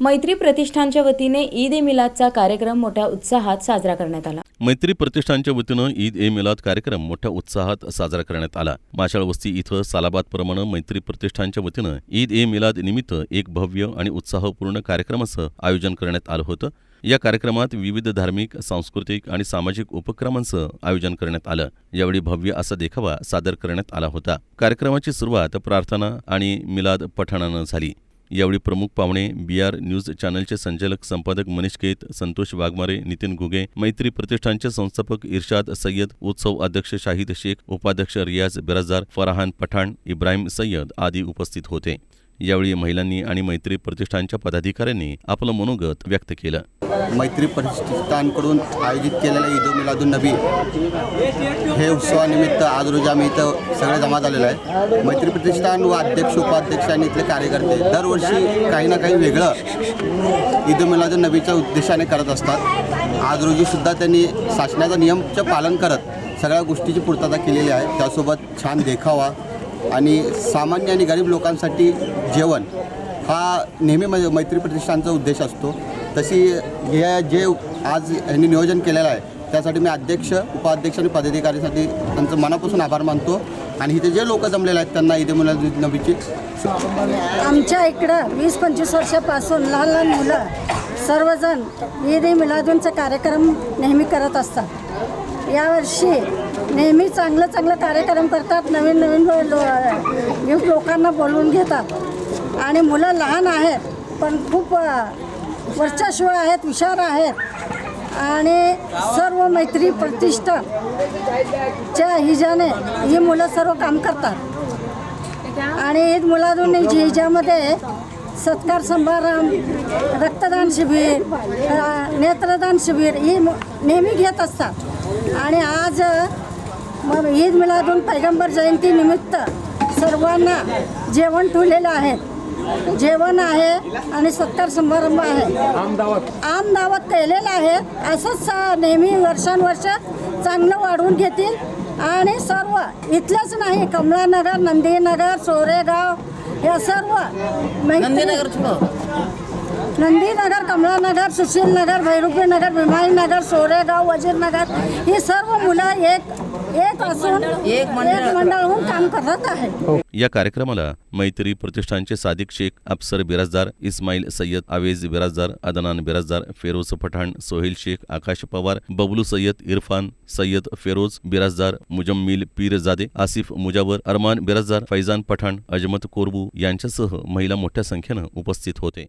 मैत्री प्रतिष्ठानच्या वतीने ईद ए मिलादचा कार्यक्रम मोठ्या उत्साहात साजरा करण्यात आला. मैत्री प्रतिष्ठानच्या वतीनं ईद ए मिलाद कार्यक्रम मोठ्या उत्साहात साजरा करण्यात आला. माशाळ वस्ती इथं सालाबादप्रमाणे मैत्री प्रतिष्ठानच्या वतीनं ईद ए मिलाद निमित्त एक भव्य आणि उत्साहपूर्ण कार्यक्रमाचं आयोजन करण्यात आलं होतं. या कार्यक्रमात विविध धार्मिक सांस्कृतिक आणि सामाजिक उपक्रमांचं आयोजन करण्यात आलं. यावेळी भव्य असा देखावा सादर करण्यात आला होता. कार्यक्रमाची सुरुवात प्रार्थना आणि मिलाद पठणानं झाली. यावेळी प्रमुख पाहुणे बी आर न्यूज चॅनलचे संचालक संपादक मनीष केत संतोष वाघमारे नितीन घुगे मैत्री प्रतिष्ठानचे संस्थापक इर्शाद सय्यद उत्सव अध्यक्ष शाहिद शेख उपाध्यक्ष रियाज बिराजदार फराहान पठाण इब्राहिम सय्यद आदी उपस्थित होते. यावेळी महिलांनी आणि मैत्री प्रतिष्ठानच्या पदाधिकाऱ्यांनी आपलं मनोगत व्यक्त केलं. मैत्री प्रतिष्ठानकडून आयोजित केलेल्या ईद मिलादुन नबी हे उत्सवानिमित्त आज रोजी आम्ही इथं सगळे जमा झालेलो आहे. मैत्री प्रतिष्ठान व अध्यक्ष उपाध्यक्ष आणि इथले कार्यकर्ते दरवर्षी काही ना काही वेगळं ईद मिलादुन नबीच्या उद्देशाने करत असतात. आज रोजीसुद्धा त्यांनी शासनाचा नियमचं पालन करत सगळ्या गोष्टीची पूर्तता केलेली आहे. त्यासोबत छान देखावा आणि सामान्य आणि गरीब लोकांसाठी जेवण हा नेहमी मै- मैत्री प्रतिष्ठानचा उद्देश असतो. तशी हे जे आज यांनी नियोजन केलेलं आहे त्यासाठी मी अध्यक्ष उपाध्यक्ष आणि पदाधिकारीसाठी त्यांचं मनापासून आभार मानतो. आणि इथे जे लोक जमलेले आहेत त्यांना इथे मुलाद नवीची आमच्या इकडं वीस पंचवीस वर्षापासून लहान लहान मुलं सर्वजण ईद मिलादूनचा कार्यक्रम नेहमी करत असतात. यावर्षी नेहमी चांगलं चांगलं कार्यक्रम करतात नवीन नवीन लो लोकांना बोलवून घेतात. आणि मुलं लहान आहेत पण खूप वर्चस्व आहेत हुशार आहेत. आणि सर्व मैत्री प्रतिष्ठाच्या हिजाने ही मुलं सर्व काम करतात. आणि ईद मुलादून हिजामध्ये सत्कार समारंभ रक्तदान शिबिर नेत्रदान शिबिर ही मु- नेहमी घेत असतात. आणि आज मग ईद मिलादून पैगंबर जयंतीनिमित्त सर्वांना जेवण ठेवलेलं आहे. जेवण आहे आणि सत्कार समारंभ आहे. आम दावत. केलेलं आहे. असंच नेहमी वर्षानुवर्ष चांगलं वाढवून घेतील. आणि सर्व इथलंच नाही कमलानगर नंदीनगर सोरेगाव या सर्व नंदीनगर नंदीनगर कमलानगर सुशीलनगर भैरुपीनगर भीमाईनगर सोरेगाव वजीरनगर ही सर्व मुलं एक एक असून एक मंडळ होऊन काम करत आहे या कार्यक्रमाला मैत्री प्रतिष्ठानचे सादिक शेख अफसर बिराजदार इस्माईल सय्यद आवेज बिराजदार अदनान बिराजदार फेरोज पठाण सोहेल शेख आकाश पवार बबलू सय्यद इरफान सय्यद फेरोज बिराजदार मुजम्मिल पीरजादे आसिफ मुजावर अरमान बिराजदार फैजान पठाण अजमत कोरबू यांच्यासह महिला मोठ्या संख्येनं उपस्थित होते.